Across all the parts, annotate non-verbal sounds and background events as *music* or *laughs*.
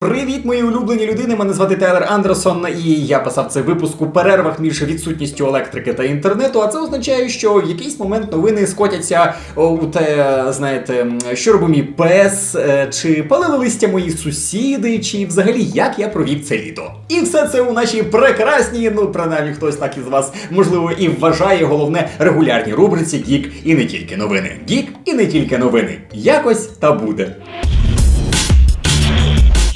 Привіт, мої улюблені людини. Мене звати Тейлер Андерсон, і я писав цей випуск у перервах між відсутністю електрики та інтернету. А це означає, що в якийсь момент новини скотяться у те, знаєте, що робив мій пес, е, чи палили листя мої сусіди, чи взагалі як я провів це літо. І все це у нашій прекрасній, ну принаймні хтось так із вас можливо і вважає головне регулярній рубриці Гік і не тільки новини. Гік і не тільки новини. Якось та буде.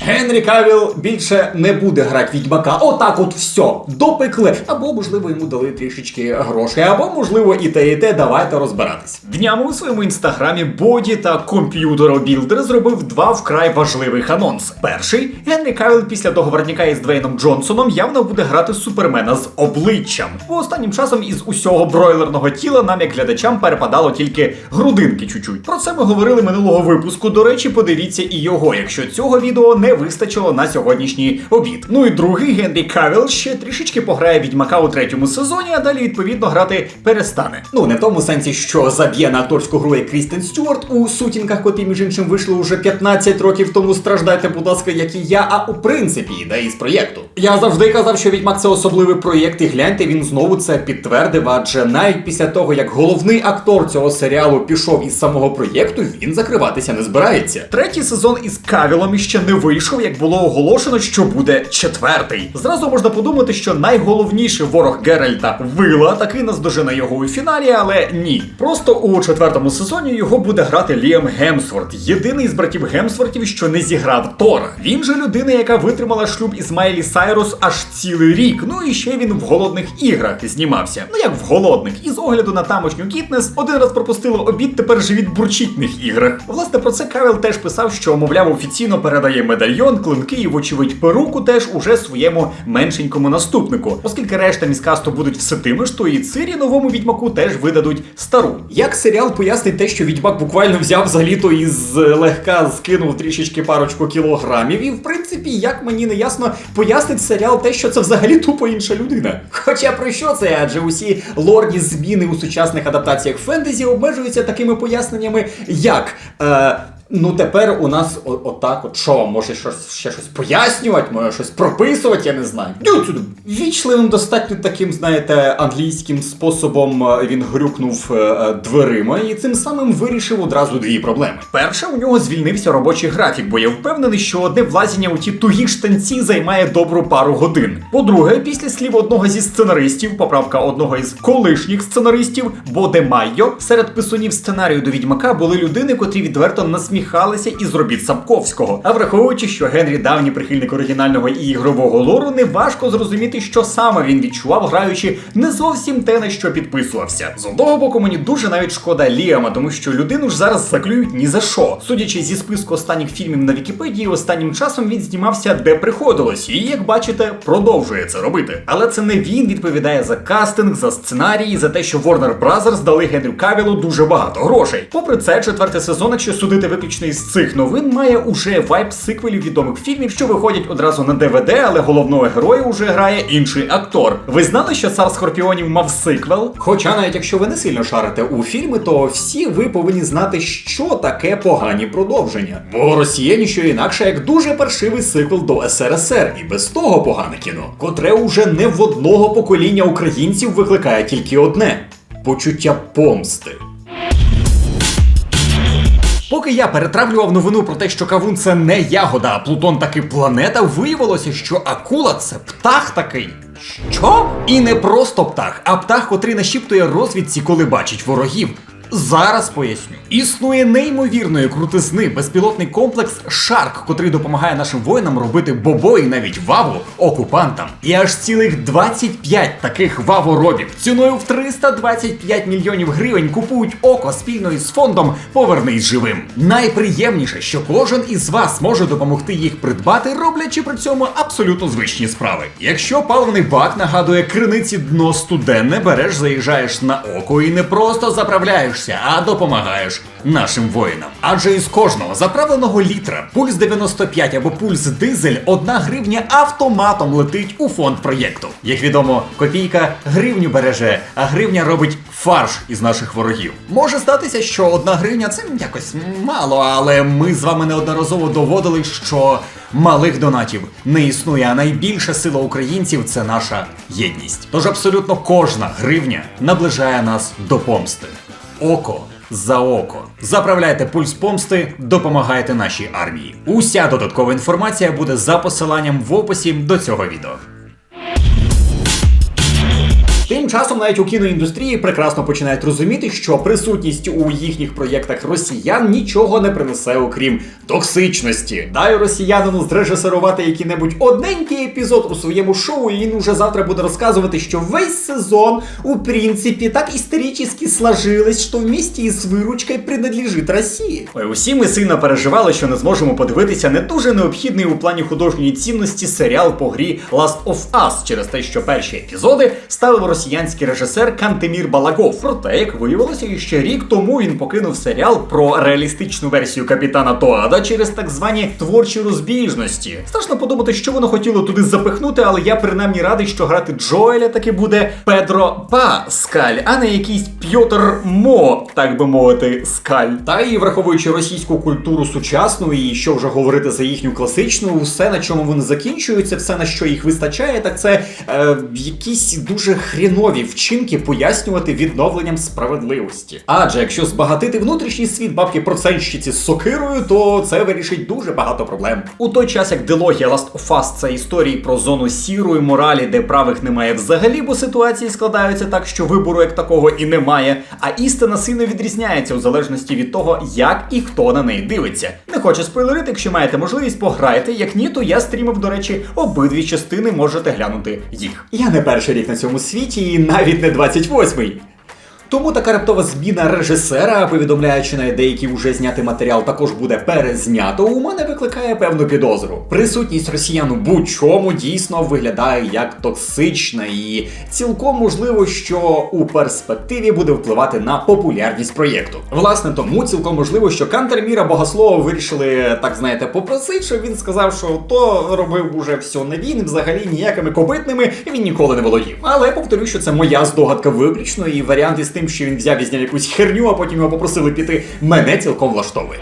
Генрі Кавіл більше не буде грати відьмака. Отак от все, допекли. Або, можливо, йому дали трішечки грошей, або, можливо, і те, і те, давайте розбиратись. Днями у своєму інстаграмі Боді та комп'ютеробілдер зробив два вкрай важливих анонси. Перший Генрі Кавіл після договорняка із Двейном Джонсоном явно буде грати супермена з обличчям. Бо останнім часом із усього бройлерного тіла нам, як глядачам, перепадало тільки грудинки чуть-чуть. Про це ми говорили минулого випуску. До речі, подивіться і його, якщо цього відео не вистачило на сьогоднішній обід. Ну і другий Генрі Кавіл ще трішечки пограє відьмака у третьому сезоні, а далі відповідно грати перестане. Ну не в тому сенсі, що заб'є на акторську гру як Крістен Стюарт у сутінках, котрі між іншим вийшли уже 15 років тому. Страждайте, будь ласка, як і я, а у принципі ідеї з проєкту. Я завжди казав, що відьмак це особливий проєкт, і гляньте, він знову це підтвердив. Адже навіть після того, як головний актор цього серіалу пішов із самого проєкту, він закриватися не збирається. Третій сезон із Кавілом іще не вийшов, як було оголошено, що буде четвертий. Зразу можна подумати, що найголовніший ворог Геральта Вила таки наздожене його у фіналі, але ні. Просто у четвертому сезоні його буде грати Ліам Гемсворт, єдиний з братів Гемсвортів, що не зіграв Тора. Він же людина, яка витримала шлюб із Майлі Сайрус аж цілий рік. Ну і ще він в голодних іграх знімався. Ну як в голодних, і з огляду на тамошню Кітнес один раз пропустила обід, тепер живіт бурчить в них іграх. Власне про це Кавел теж писав, що мовляв офіційно передає медальйон, клинки і, вочевидь, перуку теж уже своєму меншенькому наступнику. Оскільки решта міскасту будуть все тими ж, і Цирі новому відьмаку теж видадуть стару. Як серіал пояснить те, що відьмак буквально взяв за літо і з легка скинув трішечки парочку кілограмів, і в принципі, як мені не ясно, пояснить серіал те, що це взагалі тупо інша людина. Хоча про що це? Адже усі лорні зміни у сучасних адаптаціях фентезі обмежуються такими поясненнями, як. Е, Ну тепер у нас отак, от що, може щось ще щось пояснювати, може щось прописувати, я не знаю. Дю сюди. Вічливим достатньо таким, знаєте, англійським способом е, він грюкнув е, е, дверима і цим самим вирішив одразу дві проблеми. Перше, у нього звільнився робочий графік, бо я впевнений, що одне влазіння у ті тугі штанці займає добру пару годин. По-друге, після слів одного зі сценаристів, поправка одного із колишніх сценаристів, Боде Майо, серед писунів сценарію до відьмака були людини, котрі відверто насміхалися із робіт Сапковського. А враховуючи, що Генрі давній прихильник оригінального і ігрового лору, не важко зрозуміти, що саме він відчував, граючи не зовсім те, на що підписувався. З одного боку, мені дуже навіть шкода Ліама, тому що людину ж зараз заклюють ні за що. Судячи зі списку останніх фільмів на Вікіпедії, останнім часом він знімався де приходилось, і як бачите, продовжує це робити. Але це не він відповідає за кастинг, за сценарій, за те, що Warner Brothers дали Генрю Кавілу дуже багато грошей. Попри це, четвертий сезон, якщо судити виключно із цих новин, має уже вайб сиквелів відомих фільмів, що виходять одразу на ДВД, але головного героя уже грає інший актор. Ви знали, що цар скорпіонів мав сиквел? Хоча навіть якщо ви не сильно шарите у фільми, то всі ви повинні знати, що таке погані продовження. Бо Росія ніщо інакше як дуже паршивий сиквел до СРСР, і без того погане кіно, котре уже не в одного покоління українців викликає тільки одне почуття помсти. Поки я перетравлював новину про те, що кавун це не ягода, а Плутон таки планета, виявилося, що акула це птах такий. Що? І не просто птах, а птах, котрий нашіптує розвідці, коли бачить ворогів. Зараз поясню. Існує неймовірної крутизни безпілотний комплекс Шарк, котрий допомагає нашим воїнам робити бобо і навіть ваву окупантам. І аж цілих 25 таких ваворобів ціною в 325 мільйонів гривень купують око спільно із фондом Повернись живим. Найприємніше, що кожен із вас може допомогти їх придбати, роблячи при цьому абсолютно звичні справи. Якщо паливний бак нагадує криниці дно студенне, береш, заїжджаєш на око і не просто заправляєш граєшся, а допомагаєш нашим воїнам. Адже із кожного заправленого літра пульс 95 або пульс дизель одна гривня автоматом летить у фонд проєкту. Як відомо, копійка гривню береже, а гривня робить фарш із наших ворогів. Може статися, що одна гривня це якось мало, але ми з вами неодноразово доводили, що малих донатів не існує, а найбільша сила українців це наша єдність. Тож абсолютно кожна гривня наближає нас до помсти. Око за око. Заправляйте пульс помсти, допомагайте нашій армії. Уся додаткова інформація буде за посиланням в описі до цього відео. Часом навіть у кіноіндустрії прекрасно починають розуміти, що присутність у їхніх проєктах росіян нічого не принесе, окрім токсичності. Дай росіянину зрежисерувати який-небудь одненький епізод у своєму шоу, і він уже завтра буде розказувати, що весь сезон, у принципі, так історично сложилось, що в місті із виручкою принадлежить Росії. Ой, усі ми сильно переживали, що не зможемо подивитися не дуже необхідний у плані художньої цінності серіал по грі Last of Us через те, що перші епізоди ставив росіянський режисер Кантемір Балагов. Проте, як виявилося, ще рік тому він покинув серіал про реалістичну версію капітана Тоада через так звані творчі розбіжності. Страшно подумати, що воно хотіло туди запихнути, але я принаймні радий, що грати Джоеля таки буде Педро Паскаль, а не якийсь П'йотр Мо, так би мовити, скаль. Та і враховуючи російську культуру сучасну, і що вже говорити за їхню класичну, все на чому вони закінчуються, все на що їх вистачає, так це е, якісь дуже хрінові вчинки пояснювати відновленням справедливості. Адже якщо збагатити внутрішній світ бабки процентщиці з сокирою, то це вирішить дуже багато проблем. У той час як дилогія Last of Us – це історії про зону сірої моралі, де правих немає взагалі, бо ситуації складаються так, що вибору як такого і немає. А істина сильно відрізняється у залежності від того, як і хто на неї дивиться. Не хочу спойлерити, якщо маєте можливість, пограйте. Як ні, то я стрімив, до речі, обидві частини можете глянути їх. Я не перший рік на цьому світі, і навіть не 28-й. Тому така раптова зміна режисера, повідомляючи на деякий уже знятий матеріал, також буде перезнято, у мене викликає певну підозру. Присутність росіян у будь-чому дійсно виглядає як токсична, і цілком можливо, що у перспективі буде впливати на популярність проєкту. Власне, тому цілком можливо, що Кантер Богослова вирішили, так знаєте, попросити, щоб він сказав, що то робив уже все не він, взагалі ніякими копитними він ніколи не володів. Але повторю, що це моя здогадка виключно, і варіант із тим, що він взяв і зняв якусь херню, а потім його попросили піти, мене цілком влаштовує.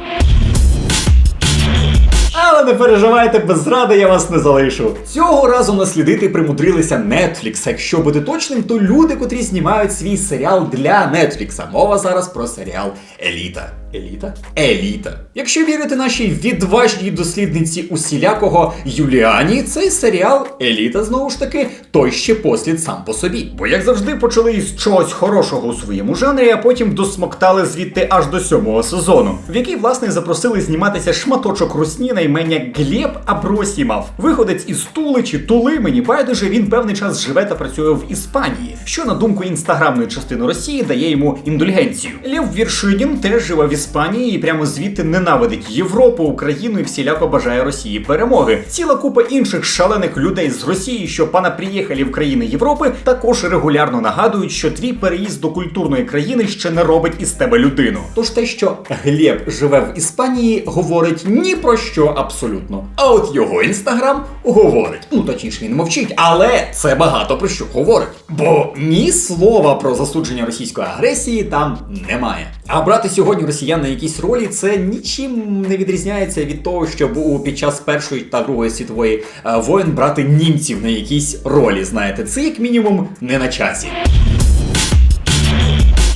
Але не переживайте, без зради я вас не залишу. Цього разу наслідити примудрилися Netflix. Якщо бути точним, то люди, котрі знімають свій серіал для Netflix. Мова зараз про серіал Еліта. Еліта? Еліта. Якщо вірити нашій відважній дослідниці усілякого Юліані, цей серіал Еліта знову ж таки той ще послід сам по собі. Бо як завжди почали із чогось хорошого у своєму жанрі, а потім досмоктали звідти аж до сьомого сезону, в який власне запросили зніматися шматочок русні на імення Глеб Абросімов. Виходець із Тули чи Тули, мені байдуже, він певний час живе та працює в Іспанії, що на думку інстаграмної частини Росії дає йому індульгенцію. Лев Віршинін теж живе в Іспанії і прямо звідти ненавидить Європу, Україну і всіляко бажає Росії перемоги. Ціла купа інших шалених людей з Росії, що пана приїхали в країни Європи, також регулярно нагадують, що твій переїзд до культурної країни ще не робить із тебе людину. Тож те, що Глеб живе в Іспанії, говорить ні про що абсолютно. А от його інстаграм говорить. Ну точніше, він мовчить, але це багато про що говорить. Бо ні слова про засудження російської агресії там немає. А брати сьогодні росіян на якісь ролі це нічим не відрізняється від того, щоб у під час першої та другої світової е, воєн брати німців на якісь ролі. Знаєте, це як мінімум не на часі.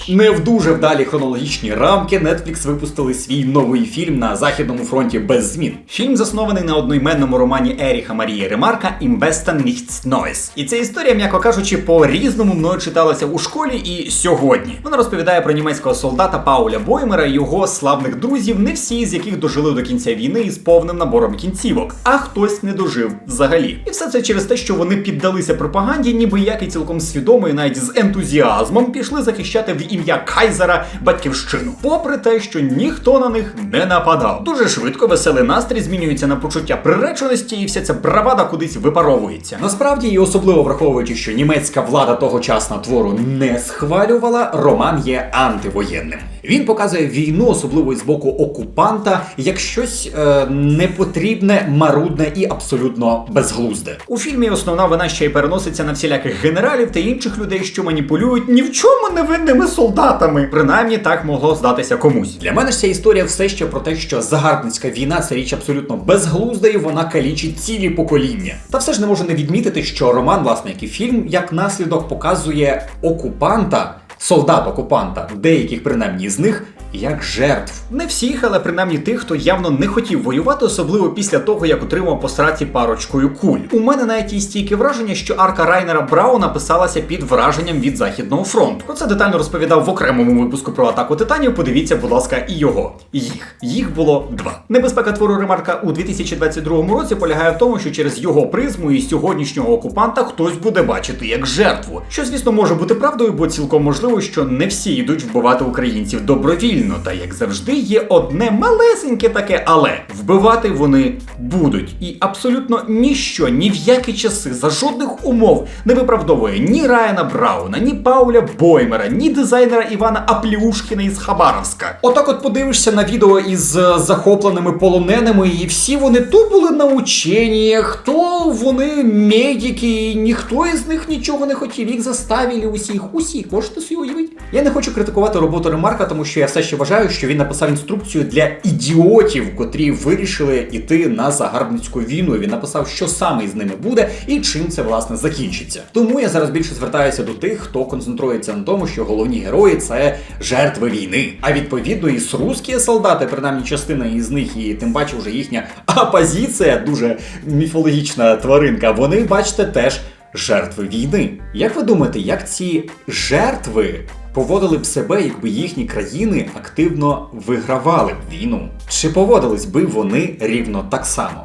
Не в дуже вдалі хронологічні рамки Netflix випустили свій новий фільм на західному фронті без змін. Фільм заснований на одноіменному романі Еріха Марії Ремарка «Im Nichts Neues». І ця історія, м'яко кажучи, по різному мною читалася у школі і сьогодні. Вона розповідає про німецького солдата Пауля Боймера і його славних друзів, не всі з яких дожили до кінця війни із повним набором кінцівок, а хтось не дожив взагалі. І все це через те, що вони піддалися пропаганді, ніби як і цілком свідомо і навіть з ентузіазмом пішли захищати в ім'я Кайзера батьківщину, попри те, що ніхто на них не нападав. Дуже швидко веселий настрій змінюється на почуття приреченості, і вся ця бравада кудись випаровується. Насправді, і особливо враховуючи, що німецька влада тогочасна твору не схвалювала, роман є антивоєнним. Він показує війну, особливо із боку окупанта, як щось е, непотрібне, марудне і абсолютно безглузде. У фільмі основна вина ще й переноситься на всіляких генералів та інших людей, що маніпулюють ні в чому невинними солдатами. Принаймні так могло здатися комусь. Для мене ж ця історія все ще про те, що загарбницька війна це річ абсолютно безглузда, і вона калічить цілі покоління. Та все ж не можу не відмітити, що роман, власне, як і фільм, як наслідок показує окупанта. Солдат окупанта, деяких принаймні з них, як жертв. Не всіх, але принаймні тих, хто явно не хотів воювати, особливо після того, як отримав по сраці парочкою куль. У мене навіть є стійке враження, що арка Райнера Брауна писалася під враженням від Західного фронту. Про це детально розповідав в окремому випуску про атаку титанів. Подивіться, будь ласка, і його. Їх. Їх було два. Небезпека твору Ремарка у 2022 році полягає в тому, що через його призму і сьогоднішнього окупанта хтось буде бачити як жертву. Що, звісно, може бути правдою, бо цілком можливо, що не всі йдуть вбивати українців добровільно. Та як завжди, є одне малесеньке таке, але вбивати вони будуть. І абсолютно ніщо, ні в які часи за жодних умов не виправдовує ні Райана Брауна, ні Пауля Боймера, ні дизайнера Івана Апліушкіна із Хабаровська. Отак, от подивишся на відео із е, захопленими полоненими, і всі вони то були на ученнях, то вони медики, і ніхто із них нічого не хотів. Їх заставили усіх, усіх. Можете собі уявити? Я не хочу критикувати роботу Ремарка, тому що я все ще вважаю, що він написав інструкцію для ідіотів, котрі вирішили йти на загарбницьку війну. Він написав, що саме з ними буде і чим це власне закінчиться. Тому я зараз більше звертаюся до тих, хто концентрується на тому, що головні герої це жертви війни. А відповідно, і русські солдати, принаймні частина із них, і тим паче вже їхня опозиція, дуже міфологічна тваринка. Вони, бачите, теж жертви війни. Як ви думаєте, як ці жертви поводили б себе, якби їхні країни активно вигравали б війну? Чи поводились би вони рівно так само?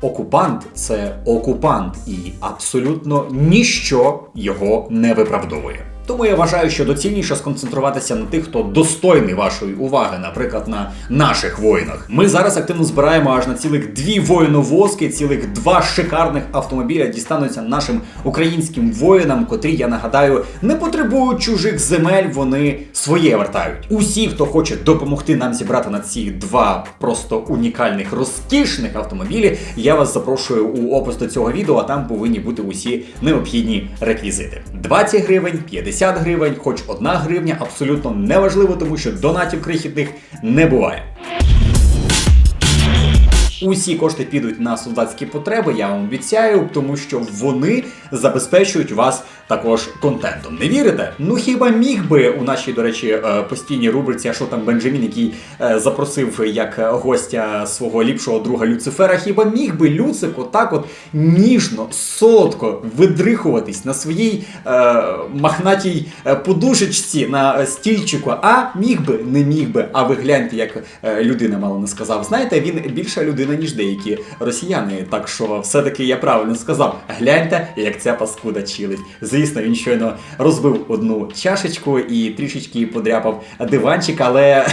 Окупант це окупант, і абсолютно ніщо його не виправдовує. Тому я вважаю, що доцільніше сконцентруватися на тих, хто достойний вашої уваги, наприклад, на наших воїнах. Ми зараз активно збираємо аж на цілих дві воїновозки, цілих два шикарних автомобіля дістануться нашим українським воїнам, котрі, я нагадаю, не потребують чужих земель, вони своє вертають. Усі, хто хоче допомогти нам зібрати на ці два просто унікальних розкішних автомобілі, я вас запрошую у опис до цього відео, а там повинні бути усі необхідні реквізити. 20 гривень, 50 гривень, хоч одна гривня, абсолютно неважливо, тому що донатів крихітних не буває. Усі кошти підуть на солдатські потреби, я вам обіцяю, тому що вони забезпечують вас також контентом. Не вірите? Ну хіба міг би у нашій, до речі, е, постійній рубриці, а що там Бенджамін, який е, запросив як гостя свого ліпшого друга Люцифера, хіба міг би Люцик отак от ніжно, солодко видрихуватись на своїй е, махнатій е, подушечці на стільчику? А міг би, не міг би. А ви гляньте, як людина мало не сказав. Знаєте, він більша людина, ніж деякі росіяни. Так що все-таки я правильно сказав. Гляньте, як ця паскуда чилить. Звісно, він щойно розбив одну чашечку і трішечки подряпав диванчик, але.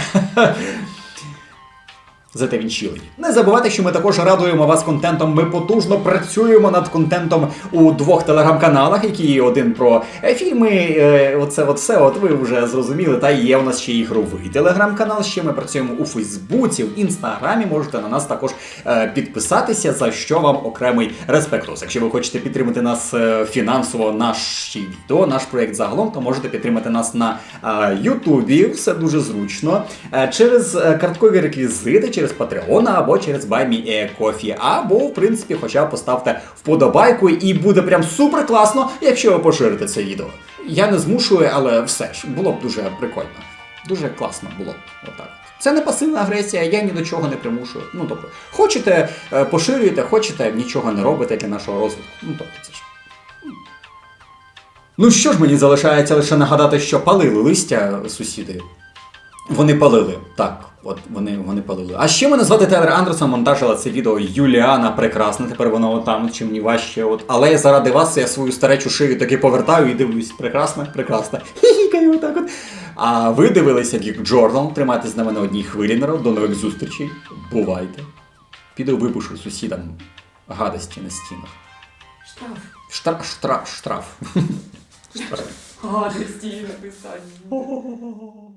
Зате він чилить. Не забувайте, що ми також радуємо вас контентом. Ми потужно працюємо над контентом у двох телеграм-каналах, які один про фільми. е, Оце от все, от ви вже зрозуміли. Та є у нас ще ігровий телеграм-канал. Ще ми працюємо у Фейсбуці, в інстаграмі. Можете на нас також е, підписатися, за що вам окремий респектус. Якщо ви хочете підтримати нас е, фінансово, наші відео, наш проект загалом, то можете підтримати нас на Ютубі. Все дуже зручно. Через карткові реквізити, через Patreon або через BuyMeACoffee, або, в принципі, хоча б поставте вподобайку, і буде прям супер класно, якщо ви поширите це відео. Я не змушую, але все ж було б дуже прикольно. Дуже класно було. Отак. Це не пасивна агресія, я ні до чого не примушую. Ну тобто, хочете, е, поширюєте, хочете, нічого не робите для нашого розвитку. Ну тобто, це ж. Ну що ж мені залишається лише нагадати, що палили листя сусіди. Вони палили. Так, от вони, вони палили. А ще мене звати Тейлор Андерсон, монтажила це відео Юліана Прекрасна. Тепер вона отам, чим мені важче. От. Але я заради вас я свою старечу шию таки повертаю і дивлюсь. Прекрасна, прекрасна. *laughs* Хі-хікаю отак от. А ви дивилися Geek Journal. Тримайтесь на мене одній хвилі, народ. До нових зустрічей. Бувайте. Піду випушу сусідам гадості на стінах. Штраф. Штраф, штраф, штраф. Гадості написання.